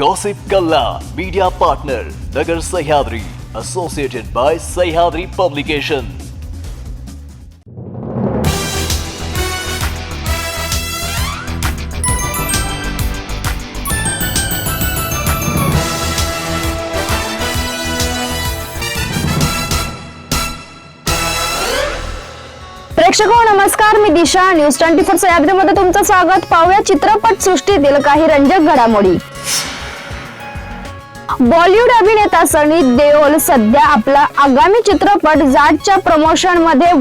Gossip Kalla, media partner, Nagar Sahyadri, associated by Sahyadri Publication. प्रेक्षक हो, नमस्कार मी दिशा न्यूज ट्वेंटी फोर सह्याद्रीमध्ये तुमचं स्वागत पाहूया चित्रपट सृष्टीतील काही रंजक घडामोडी बॉलिवूड अभिनेता सनी देओल सध्या आपला आगामी चित्रपट जाटच्या प्रमोशनमध्ये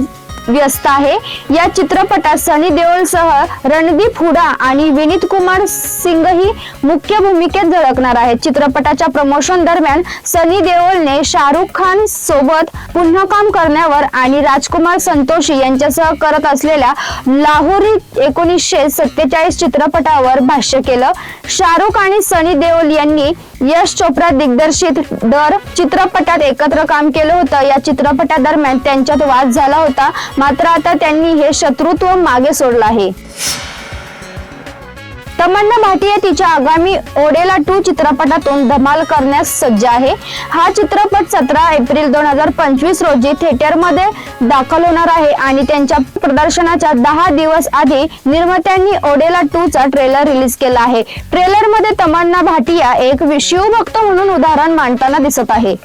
व्यस्त आहे. या चित्रपटात सनी देओल सह रणदीप हुडा आणि विनीत कुमार सिंग ही मुख्य भूमिकेत झळकणार आहेत. चित्रपटाच्या प्रमोशन दरम्यान सनी देओलने शाहरुख खान सोबत पुन्हा काम करण्यावर आणि राजकुमार संतोषी यांच्यासह करत असलेल्या लाहोरी एकोणीसशे सत्तेचाळीस चित्रपटावर भाष्य केलं. शाहरुख आणि सनी देओल यांनी यश चोप्रा दिग्दर्शित दर चित्रपटात एकत्र काम केलं होतं. या चित्रपटादरम्यान त्यांच्यात वाद झाला होता. मात्र आता त्यांनी हे शत्रुत्व मागे सोडलं आहे. तमन्ना भाटिया तिच्या आगामी ओडेला टू चित्रपटातून धमाल करण्यास सज्ज आहे. हा चित्रपट सतरा एप्रिल दोन हजार पंचवीस रोजी थिएटरमध्ये दाखल होणार आहे आणि त्यांच्या प्रदर्शनाच्या दहा दिवस आधी निर्मात्यांनी ओडेला टू चा ट्रेलर रिलीज केला आहे. ट्रेलरमध्ये तमन्ना भाटिया एक शिवभक्त म्हणून उदाहरण मांडताना दिसत आहे.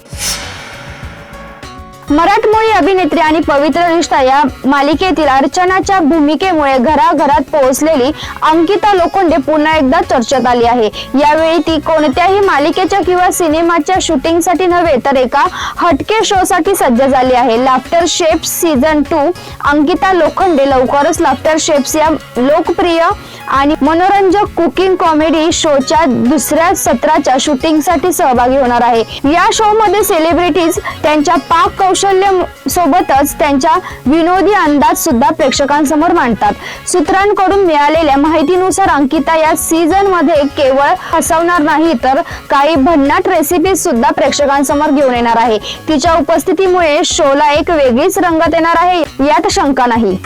मराठमोळी अभिनेत्री आणि पवित्र रिश्ता या मालिकेतील अर्चनाच्या भूमिकेमुळे घराघरात पोहोचलेली अंकिता लोखंडे पुन्हा एकदा चर्चेत आली आहे. यावेळी ती कोणत्याही मालिकेच्या किंवा सिनेमाच्या शूटिंगसाठी नव्हे तर एका हटके शो साठी सज्ज झाली आहे. Laughter chefs season two Ankita Lokhande लवकरच लाफ्टर शेप्स या लोकप्रिय आणि मनोरंजक कुकिंग कॉमेडी शोच्या दुसऱ्या सत्राच्या शूटिंगसाठी सहभागी होणार आहे. या शो मध्ये सेलिब्रिटीज त्यांच्या पाक कौशल्य सोबतच त्यांच्या विनोदी अंदाज सुद्धा प्रेक्षकांसमोर मांडतात. सूत्रांकडून मिळालेल्या माहितीनुसार अंकिता या सीझनमध्ये केवळ हसवणार नाही तर काही भन्नाट रेसिपी सुद्धा प्रेक्षकांसमोर घेऊन येणार आहे. तिच्या उपस्थितीमुळे शोला एक वेगळीच रंगत येणार आहे यात शंका नाही.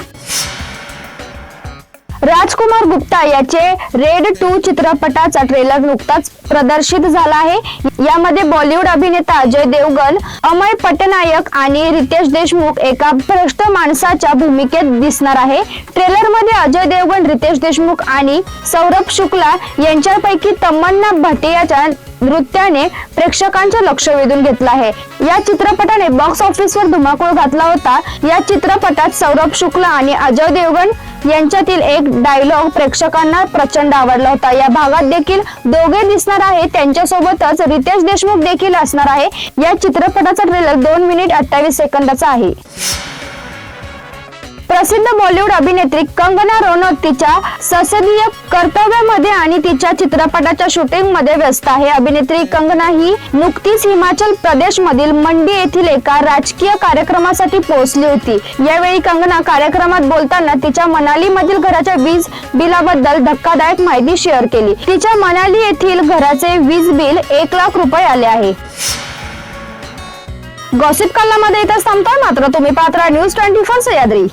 राजकुमार गुप्ता याचे रेड टू चित्रपटाचा ट्रेलर नुकताच प्रदर्शित झाला आहे. यामध्ये बॉलिवूड अभिनेता अजय देवगन अमय पटनायक आणि रितेश देशमुख एका भ्रष्ट माणसाच्या भूमिकेत दिसणार आहे. ट्रेलरमध्ये अजय देवगन रितेश देशमुख आणि सौरभ शुक्ला यांच्यापैकी तमन्ना भटियाच्या नृत्याने प्रेक्षकांचे लक्ष वेधून घेतलं आहे. या चित्रपटाने बॉक्स ऑफिसवर धुमाकूळ घातला होता. या चित्रपटात सौरभ शुक्ला आणि अजय देवगण यांच्यातील एक डायलॉग प्रेक्षकांना प्रचंड आवडला होता. या भागात देखील दोघे दिसणार आहे. त्यांच्यासोबतच रितेश देशमुख देखील असणार आहे. या चित्रपटाचा ट्रेलर दोन मिनिट अठ्ठावीस सेकंदाचा आहे. प्रसिद्ध बॉलिवूड अभिनेत्री कंगना रनौत तिच्या संसदीय कर्तव्यामध्ये आणि तिच्या चित्रपटाच्या शूटिंगमध्ये व्यस्त आहे. अभिनेत्री कंगना ही नुकतीच हिमाचल प्रदेश मधील मंडी येथील एका राजकीय कार्यक्रमासाठी पोहोचली होती. यावेळी कंगना कार्यक्रमात बोलताना तिच्या मनाली मधील घराच्या वीज बिलाबद्दल धक्कादायक माहिती शेअर केली. तिच्या मनाली येथील घराचे वीज बिल एक लाख रुपये आले आहे. गॉसिप कल्लामध्ये इथं थांबतोय मात्र तुम्ही Patra news twenty four Sahyadri